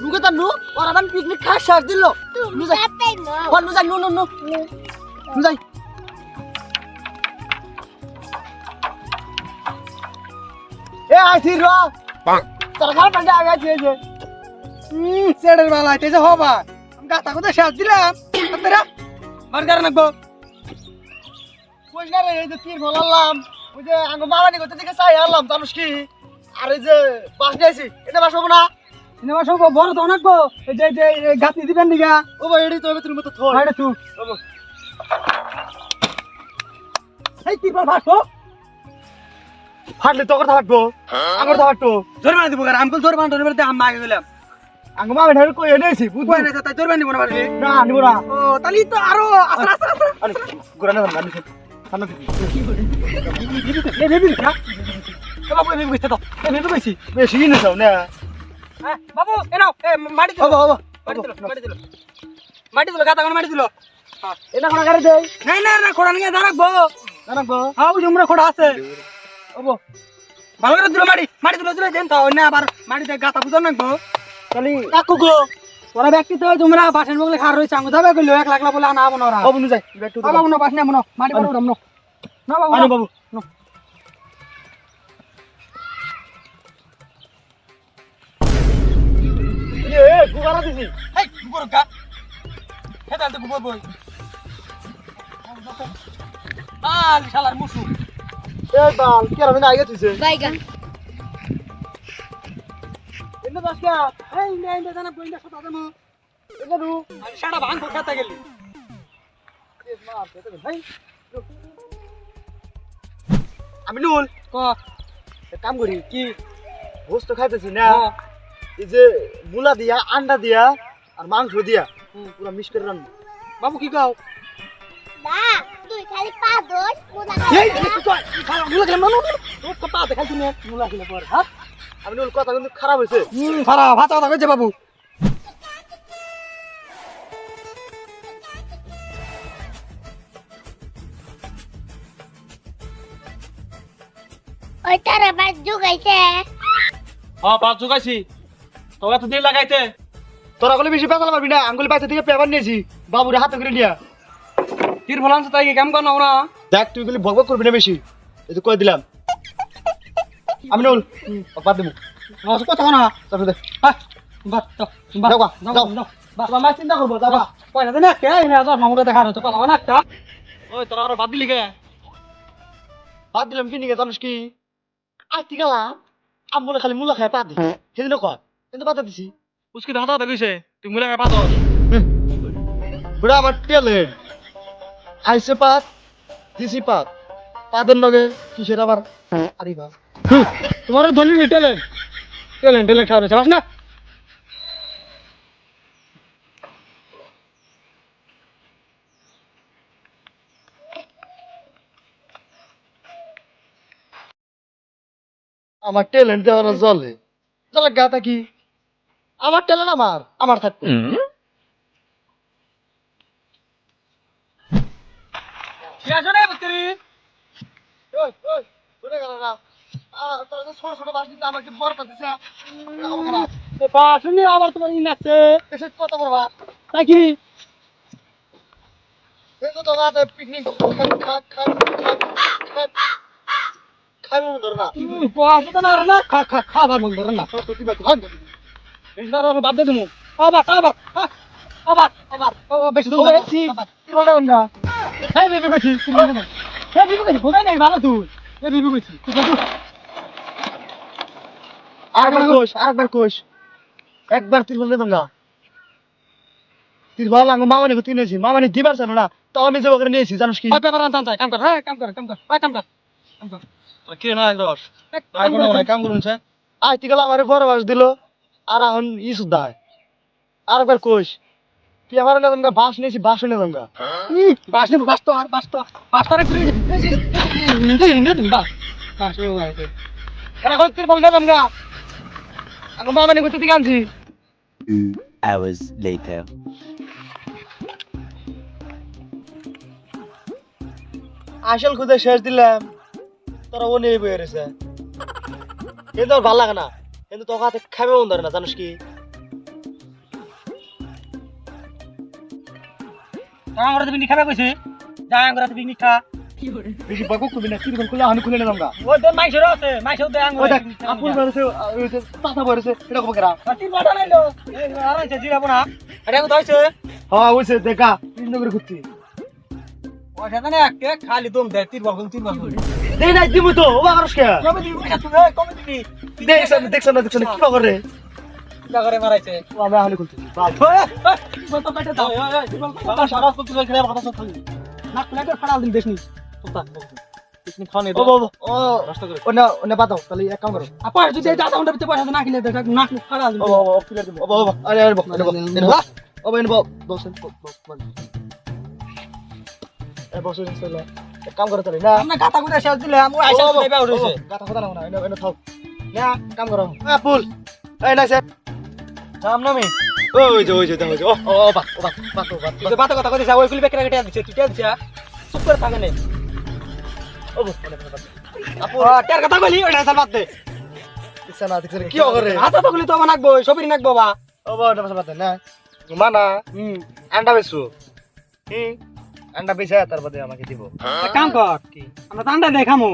নুকে তার নু ওরা দাম পিকনিক খাই শেষ দিল। নু যাই। কোন নু যাই নু নু নু নু যাই। এ আইছি র তোরা খারাপ পান্ডে আগে আইছি যে। হুম সেডের বালা আইতেছে হবা। আমি গাতা কথা শেষ দিলাম। আপনারা মার কারণ নাকবো। কইস না রে এই যে তীর ভলালাম ওই যে আঙ্গ মামানি করতে দিকে চাই আনলাম জানিস কি? আর এই যে বাস নিয়েছি এটা বাস হব না। সিনেমা সব বড় তো অনেকবো এই যে এই যে এই গাতি দিবেন নিগা ও ভাই এডি তো তুমি তো থই হাইডা তু এই কি বল ফাটো ফাটলে তো কথা ফাটবো। আমার তো ফাটবো। জোর মারি দিব কার আমকুল জোর ধরে বলতে আম্মা আগে গেলাম। আঙ্গ মামানি ধরে কই এনেছি বুঝব না তাই জোর মারি দিব না পারবি না নিব না। ও তালি তো আরও আসরা আসরা আসরা আরে গোরা না জানি সামনে এই বেবি না এ বাবু বেবি কইতে তো এ বেবি কইছি বেশি না? হ্যাঁ বাবু এ নাও এ মাটি দিল হব মাটি দিল মাটি দিল মাটি দিল গাতা কোন মাটি দিল এটা কোনা গাড়ি দেই। নাই না না খোড়া নিয়ে দাঁড়াবো জানাব হ্যাঁ ওই জমরা খোড়া আছে। হব। ভালো করে দিল মাটি মাটি দিল দিল দেন তো। অন্য আবার মাটিতে গাতা বুঝো নাকবো তাহলে কাকু গো। ওরা ব্যক্তি তো তোমরা বাসন বগলে খার রয়েছে আঙ্গু যাবে কইলো এক লাখ বলে আনা আবো না ওরা। হব নু যাই। বাবু না বাস না মাটি বড় রমনো না বাবু আনো না। বাবু এ গুগারা দিছি এই গুবর গা। হেদাল তো গুবর বই। আল শালার মুসু। এ বাল কি আর তুইছে. এনে এই নে নে জানা সতা দেমু এনে দু। ভাঙ খেতে গেলি। আমি নুল ক? এক কাম করি কি? ভোজ তো খাইতেছি না। এই যে মুলা দিয়া আন্ডা দিয়া আর মাংস দিয়া পুরো মিক্স করে রান্না। বাবু কি কও? না তুই খালি পা দোষ কোনা এই কি কয়? খালা মুলা গেলাম না ও কপা দেখাল তুমি মুলা গেলে পর হ্যাঁ? আমি নুল কথা কিন্তু খারাপ হয়েছে খারাপ ভাতা কথা কইছে বাবু। ওই তারা বাস জুগাইছে হ্যাঁ পাঁচ জোগাইছি তোকে তো দিন লাগাইতে। তোরা গলে বেশি পেঁচাল পারবি না আঙ্গুলি পাইতে থেকে পেপার নিয়েছি বাবুরে হাতে করে নিয়া। তীর ভলান তাই কি কাম কর না দেখ তুই গলি ভগভগ করবি না বেশি এই তো কয়ে দিলাম। আমি নুল বাদ দেবো আমার কথা না। তারপরে দে। হ্যাঁ যাও যাও মা চিন্তা করব যাবা পয়সা দে না কে এনে আজ মামুরে দেখা হচ্ছে কথা না একটা। ওই তোরা আরও বাদ দিলি কে? বাদ দিলাম কি নিকে জানিস কি? আমলে খালি মুলা খায় পা দি সেদিন কয় কিন্তু বাদ দিছি। উসকি দেখা তো কইছে তুই মুলে বুড়া আমার ট্যালেন্ট আইসে পাত দিছি পাত। পাদের লগে কিসের আবার আরে বা তোমার ধনী ট্যালেন্ট ট্যালেন্ট ট্যালেন্ট খাওয়া রয়েছে না আমার ট্যালেন্ট দেওয়ার জলে। জলে গাতা কি? আমার ট্যালেন্ট আমার আমার থাকবে কি আছে রে বুতরি ওই ওই ঘুরে গেল না ছোট ছোট বাস দিতে আমাকে দিছে আবার তোমার ইন আছে কত বড় বাস নাকি পিকনিক খাবার মন ধরে না বাদ দে তুমি আবার আবার আবার আবার। ও বেশি দূর বেশি বড় না এই বেবি কইছি এই বেবি কইছি ভোগাই নাই ভালো তুই। এই বেবি কইছি আরেকবার কোষ আরেকবার কোষ একবার না। আঙ্গ নিয়েছি দিবার জানো না তাও আমি যে ওখানে নিয়েছি জানিস কি? পেপার আনতাম চাই কাম কর হ্যাঁ কাম কর কাম কর ওই কাম কর। কাম কর কি না একদম কাম করুন স্যার আই তিকাল আমার বড় বাস দিল। আর এখন ই সুদ্ধা আরেকবার কোষ তুই আমার না তোমরা বাস নিয়েছি বাস নিয়ে তোমরা বাস নে বাস তো আর বাস তো বাস তো বাস না মামানি থেকে আনছি। Hours later. আসল খুদে শেষ দিলাম। তোরা ও নিয়ে বয়ে রয়েছে। কিন্তু আমার ভালো লাগে না। কিন্তু তোকে হাতে খাবে মন ধরে না জানিস কি? আমরা তো পিকনিক খাবে কইছে? যা আমরা তো পিকনিক খা। বেশি বাকুক না কীরকম খুলে আমি খুলে নিলাম গা তো দে পাতা এটা কবে করা? তিন পাতা কত হইছে? হ্যাঁ হইছে দেখা। তিন নম্বর খালি দম দে তিন বল তিন বল দেই নাই দিমু তো ও বাগারস কে? কবে দিবি পয়সা তুই এই কবে দিবি দেখছ না দেখছ না দেখছ না কি করে কিটা করে মারাইছে। ও আমি আহলে খুলতেছি বাল বল তো পেটে দাও বাবা সারা করতে গেলে কথা সব খালি না প্লেটে ফাড়াল দিন দেশনি পিকনিক খাওয়া নেই ও বাবা ও। নষ্ট করে। ওনা ওনা বাতাও তাহলে এক কাম করো। আর যদি এই দাদা উন্ডা পয়সা না কিনে দেখ নাক ফাড়াল দিন। ও বাবা ও ক্লিয়ার দিবো। ও বাবা আরে আরে বাবা বাবা এনে বাবা ও বাবা এনে বাবা এ বসেন চলে এক কাম করো তাহলে না? আমরা গাতা গুড়া শেষ দিলে আমি আইসা দেবা উঠেছে গাতা কথা না এনে এনে থাও না কাম করো। হ্যাঁ পুল এই না স্যার নাম নামে ওই যে ওই যে ও ও বাত ও বাত বাত ও বাত তুই বাতা কথা কইছিস ওই গুলি বেকরা কেটে দিছে তুই দিছা চুপ করে থাকে নেই ও আপু। ও টার কথা কইলি ওটা সাল বাদ দে। দেখছ না দেখছ কি করে হাতা তো গুলি তো আমার নাকবো সবই নাকবো বা। ও বাবা না? মানা হুম আন্ডা বেচু হুম। আন্ডা বেচা তারপরে আমাকে দিব। কাম কর আমরা আন্ডা দেখামু।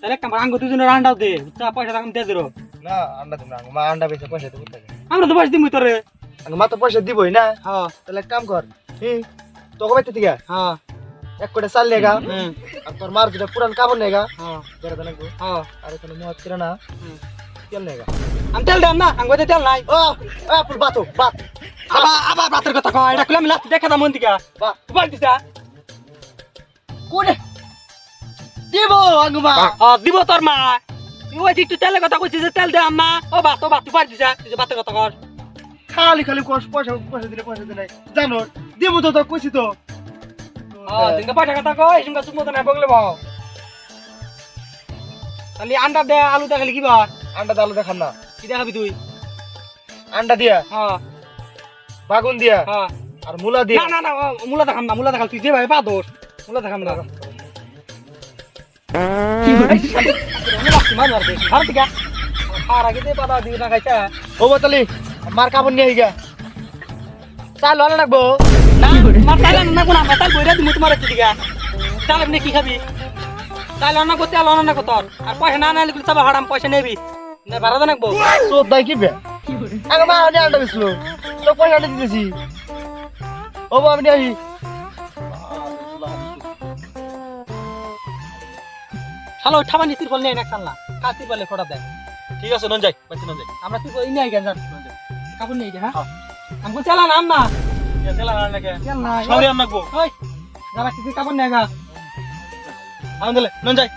তাহলে কাম আঙ্গু দুজনের আন্ডাও দে চা পয়সা রাখম দে দিরো। না আন্ডা দিব না মা আন্ডা বেচে পয়সা দিব আমরা তো পয়সা দিমু তোরে। মা তো পয়সা দিবই না। হ্যাঁ। তাহলে কাম কর হুম তোকে বাইতে দিগা হ্যাঁ। এক কোটে চাল হুম। আর তোর মার যেটা পুরান কাপড় নেগা হ্যাঁ। বেড়া দেন হ্যাঁ। আর এখানে মুহাত কিরা না। তেল নেগা আমি তেল দাম না আঙ্গু তেল নাই। ও আপুল বাতো বাত। আবার আবার রাতের কথা কয় এটা আমি লাস্ট দেখা দাম মন দিকা বাত। দিছা দিব আঙ্গুমা ও দিব তোর মা। তুই ওই যে তেলের কথা কইছিস যে তেল দে আম্মা। ও বাত ও বাত তুই পার দিছা। তুই যে বাতের কথা কর খালি খালি কস পয়সা পয়সা দিলে পয়সা দিলে জানো দিব তো তো কইছি তো। ও দিনকে পয়সা কথা কয় সঙ্গে চুপ মতো না বগলে বাও খালি আন্ডা দে আলু দে খালি কি বা আন্ডা দালু দেখাম না। কি দেখাবি তুই? আন্ডা দিয়া। হ্যাঁ বাগুন দিয়া। হ্যাঁ আর মুলা দিয়া। না না না মুলা দেখাম না মুলা দেখাল তুই যে ভাই পা দোষ মুলা দেখাম না মার কাপড় নিয়ে গা চাল ভালো না মার তাইলা না কোনা মার তাইল বইরা দিমু তোমার দিগা চাল আপনি কি খাবি? তাইল না করতে আলো না কত আর পয়সা না নাইলে গুলি হারাম পয়সা নেবি। না ভাড়া দেন নাকবো। চোদ দাই কি বে? আগে মা আন্ডা বেসলো তো পয়সা আন্ডা দিতেছি। ও আমি আহি শালো ঠাবানি তিরপল নিয়ে না চাল্লা কা তিরপলে ফোটা দেয়? ঠিক আছে নন যাই বাচ্চা নন যাই। আমরা তিরপল ইনি আই গেন কাপড় নেই হ্যাঁ? আমগো চালা না আম্মা চালা না লাগে চাল না সরি আম্মা গো ওই যাবা কিছু কাপড় নেগা আনন্দলে নন যাই।